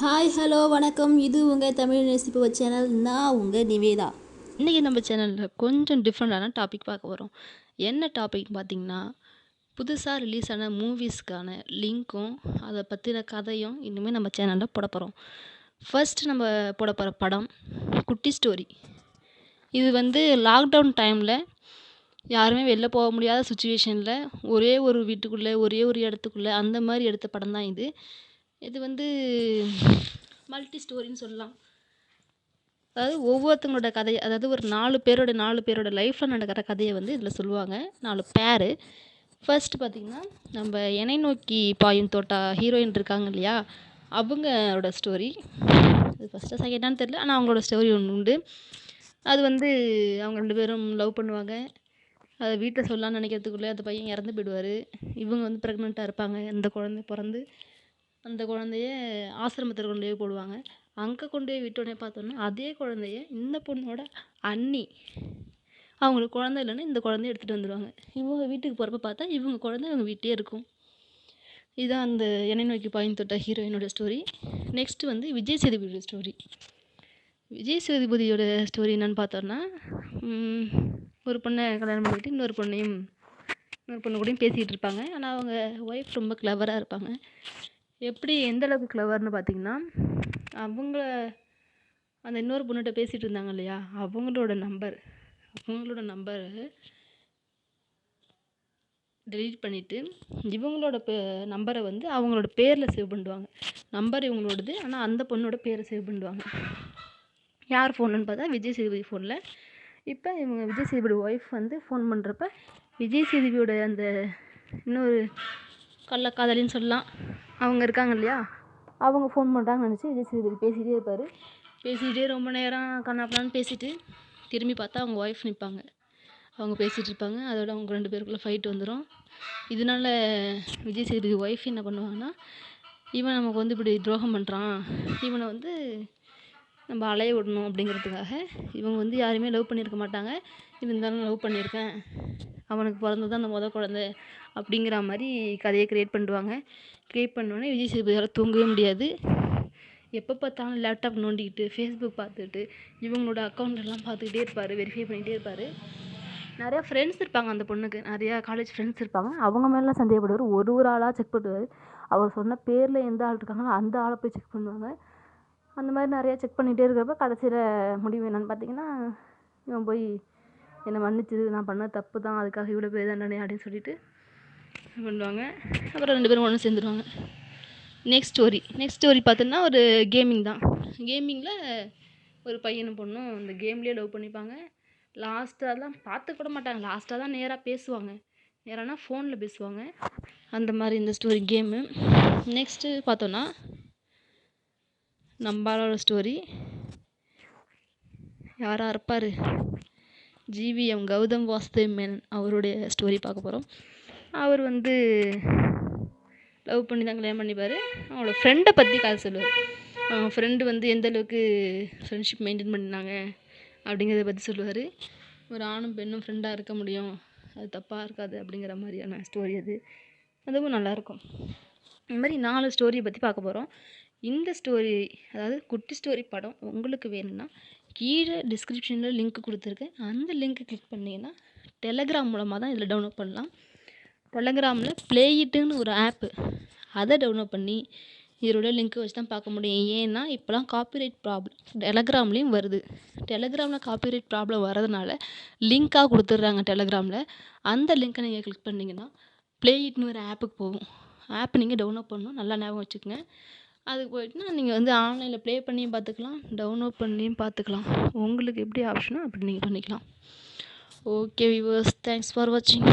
Hi hello வணக்கம். இது உங்கள் தமிழ் நேசிப்பு சேனல் நான் உங்கள் நிவேதா. இன்றைக்கி நம்ம சேனலில் கொஞ்சம் டிஃப்ரெண்ட்டான டாபிக் பார்க்க வரோம் என்ன டாபிக் பார்த்திங்கன்னா புதுசாக ரிலீஸ் ஆன மூவிஸ்க்கான லிங்க்கும் அதை பற்றின கதையும் இனிமேல் நம்ம சேனலில் போட போகிறோம் ஃபஸ்ட்டு நம்ம போட போகிற படம் குட்டி ஸ்டோரி இது வந்து லாக்டவுன் டைமில் யாருமே வெளில போக முடியாத சுச்சுவேஷனில் ஒரே ஒரு வீட்டுக்குள்ளே ஒரே ஒரு இடத்துக்குள்ளே அந்த மாதிரி எடுத்த படம் தான் இது. இது வந்து மல்டி ஸ்டோரின்னு சொல்லலாம். அதாவது ஒவ்வொருத்தங்களோட கதை அதாவது ஒரு நாலு பேரோட நாலு பேரோட லைஃப்பில் நடக்கிற கதையை வந்து இதில் சொல்லுவாங்க. நாலு பேர் ஃபர்ஸ்ட் பார்த்திங்கன்னா நம்ம இணை நோக்கி பாயும் தோட்டா ஹீரோயின் இருக்காங்க இல்லையா? அவங்களோட ஸ்டோரி அது ஃபஸ்ட்டாக செகண்டான்னு தெரில ஆனால் அவங்களோட ஸ்டோரி ஒன்று உண்டு. அது வந்து அவங்க ரெண்டு பேரும் லவ் பண்ணுவாங்க. அதை வீட்டில் சொல்லலாம்னு நினைக்கிறதுக்குள்ளே அந்த பையன் இறந்து போயிடுவார். இவங்க வந்து ப்ரெக்னெண்ட்டாக இருப்பாங்க இந்த குழந்தை பிறந்து. அந்த குழந்தைய ஆசிரமத்தில் கொண்டு போய் போடுவாங்க. அங்கே கொண்டு போய் விட்டோடனே பார்த்தோன்னா அதே குழந்தைய இந்த பொண்ணோட அண்ணி அவங்களுக்கு குழந்தை இல்லைன்னா இந்த குழந்தைய எடுத்துகிட்டு வந்துடுவாங்க இவங்க வீட்டுக்கு போகிறப்ப பார்த்தா இவங்க குழந்தை இவங்க வீட்டிலே இருக்கும். இதுதான் அந்த எண்ணெய் நோக்கி பாயின் தொட்ட ஹீரோயினோட ஸ்டோரி நெக்ஸ்ட்டு வந்து விஜய் சேதுபதியோட ஸ்டோரி விஜய் சேதுபதியோட ஸ்டோரி என்னன்னு பார்த்தோன்னா ஒரு பொண்ணை கல்யாணம் பண்ணிக்கிட்டு இன்னொரு பொண்ணையும் இன்னொரு பொண்ணு கூடயும் பேசிகிட்டு இருப்பாங்க. ஆனால் அவங்க ஒய்ஃப் ரொம்ப கிளவராக இருப்பாங்க. எப்படி எந்த அளவுக்கு கிளவர்னு பார்த்தீங்கன்னா அவங்கள அந்த இன்னொரு பொண்ணுகிட்ட பேசிகிட்டு இருந்தாங்க இல்லையா? அவங்களோட நம்பர் அவங்களோட நம்பரு டெலீட் பண்ணிவிட்டு இவங்களோட பே நம்பரை வந்து அவங்களோட பேரில் சேவ் பண்ணிடுவாங்க நம்பர் இவங்களோடது ஆனால் அந்த பொண்ணோட பேரை சேவ் பண்ணிடுவாங்க யார் ஃபோனுன்னு பார்த்தா விஜய் சேதுபதி ஃபோனில் இப்போ இவங்க விஜய் சேதுபதி ஒய்ஃப் வந்து ஃபோன் பண்ணுறப்ப விஜய் சேதுபதியோட அந்த இன்னொரு கள்ளக்காதலின்னு சொல்லலாம். அவங்க இருக்காங்க இல்லையா? அவங்க ஃபோன் பண்ணுறாங்கன்னு நினச்சி விஜய் சேதுபதி பேசிகிட்டே இருப்பார். பேசிகிட்டே ரொம்ப நேரம் கண்ணாப்பண்ணான்னு பேசிவிட்டு திரும்பி பார்த்தா அவங்க ஒய்ஃப் நிற்பாங்க அவங்க பேசிகிட்டு இருப்பாங்க. அதோட அவங்க ரெண்டு பேருக்குள்ளே ஃபைட் வந்துடும் இதனால விஜய் சேதுபதி ஒய்ஃப் என்ன பண்ணுவாங்கன்னா இவன் நமக்கு வந்து இப்படி துரோகம் பண்ணுறான் இவனை வந்து நம்ம அலைய விடணும் அப்படிங்கிறதுக்காக இவங்க வந்து யாரையுமே லவ் பண்ணியிருக்க மாட்டாங்க. இருந்தாலும் லவ் பண்ணியிருக்கேன் அவனுக்கு பிறந்தது தான் அந்த மொதல் குழந்த. அப்படிங்கிற மாதிரி கதையை க்ரியேட் பண்ணிடுவாங்க க்ரியேட் பண்ணோடனே விஜய் சேதுபதியால் தூங்கவே முடியாது. எப்போ பார்த்தாலும் லேப்டாப் நோண்டிக்கிட்டு ஃபேஸ்புக் பார்த்துட்டு இவங்களோட அக்கௌண்ட்டெல்லாம் பார்த்துக்கிட்டே இருப்பார் வெரிஃபை பண்ணிகிட்டே இருப்பார். நிறையா ஃப்ரெண்ட்ஸ் இருப்பாங்க அந்த பொண்ணுக்கு. நிறையா காலேஜ் ஃப்ரெண்ட்ஸ் இருப்பாங்க. அவங்க மேலாம் சந்தேகப்படுவார். ஒரு ஒரு ஆளாக செக் பண்ணுவார். அவர் சொன்ன பேரில் எந்த ஆள் இருக்காங்களோ அந்த ஆளை போய் செக் பண்ணுவாங்க. அந்த மாதிரி நிறையா செக் பண்ணிகிட்டே இருக்கிறப்ப கடைசியில் முடிவு என்னென்னு பார்த்தீங்கன்னா இவன் போய் என்னை மன்னிச்சிது நான் பண்ண தப்பு தான். அதுக்காக இவ்வளோ பேர் தண்டனை அப்படின்னு சொல்லிட்டு பண்ணுவாங்க. அப்புறம் ரெண்டு பேரும் ஒன்று சேர்ந்துருவாங்க. நெக்ஸ்ட் ஸ்டோரி நெக்ஸ்ட் ஸ்டோரி பார்த்தோன்னா ஒரு கேமிங் தான். கேமிங்கில் ஒரு பையனும் பொண்ணும் அந்த கேம்லேயே லவ் பண்ணிப்பாங்க. லாஸ்ட்டாலாம் பார்த்து கூட மாட்டாங்க. லாஸ்ட்டாக தான் நேராக பேசுவாங்க. நேரானா ஃபோனில் பேசுவாங்க. அந்த மாதிரி இந்த ஸ்டோரி கேமு நெக்ஸ்ட்டு பார்த்தோன்னா நம்பாலோட ஸ்டோரி யாராக இருப்பார்? ஜிவிஎம் கௌதம் வாசுதேவ் மேனன் அவருடைய ஸ்டோரி பார்க்க போகிறோம் அவர் வந்து லவ் பண்ணி தான் கல்யாணம் பண்ணிப்பார். அவங்களோட ஃப்ரெண்டை பற்றி கதை சொல்லுவார். அவங்க ஃப்ரெண்டு வந்து எந்த அளவுக்கு ஃப்ரெண்ட்ஷிப் மெயின்டைன் பண்ணாங்க அப்படிங்கிறத பற்றி சொல்லுவார். ஒரு ஆணும் பெண்ணும் ஃப்ரெண்டாக இருக்க முடியும். அது தப்பாக இருக்காது அப்படிங்கிற மாதிரியான ஸ்டோரி அது. அதுவும் நல்லாயிருக்கும் இந்த மாதிரி நாலு ஸ்டோரியை பற்றி பார்க்க போகிறோம் இந்த ஸ்டோரி அதாவது குட்டி ஸ்டோரி படம் உங்களுக்கு வேணும்னா கீழே டிஸ்கிரிப்ஷனில் லிங்க் கொடுத்துருக்கேன். அந்த லிங்க்கை கிளிக் பண்ணிங்கன்னா டெலகிராம் மூலமாக தான் இதில் டவுன்லோட் பண்ணலாம். டெலகிராமில் ப்ளேயிட்டுன்னு ஒரு ஆப்பு அதை டவுன்லோட் பண்ணி இதோட லிங்க்கை வச்சு தான் பார்க்க முடியும். ஏன்னா இப்போலாம் காப்பிரைட் ப்ராப்ளம் டெலகிராம்லேயும் வருது. டெலகிராமில் காப்பிரைட் ப்ராப்ளம் வரதுனால லிங்க்காக கொடுத்துட்றாங்க டெலகிராமில் அந்த லிங்க்கை நீங்கள் கிளிக் பண்ணிங்கன்னா இட்னு ஒரு ஆப்புக்கு போகும். ஆப் நீங்கள் டவுன்லோட் பண்ணணும். நல்லா ஞாபகம் வச்சுக்கோங்க. அதுக்கு போயிட்டுனா நீங்கள் வந்து ஆன்லைனில் ப்ளே பண்ணியும் பார்த்துக்கலாம் டவுன்லோட் பண்ணியும் பார்த்துக்கலாம். உங்களுக்கு எப்படி ஆப்ஷனோ அப்படி நீங்கள் பண்ணிக்கலாம். ஓகே வியூவர்ஸ் தேங்க்ஸ் ஃபார் வாட்சிங்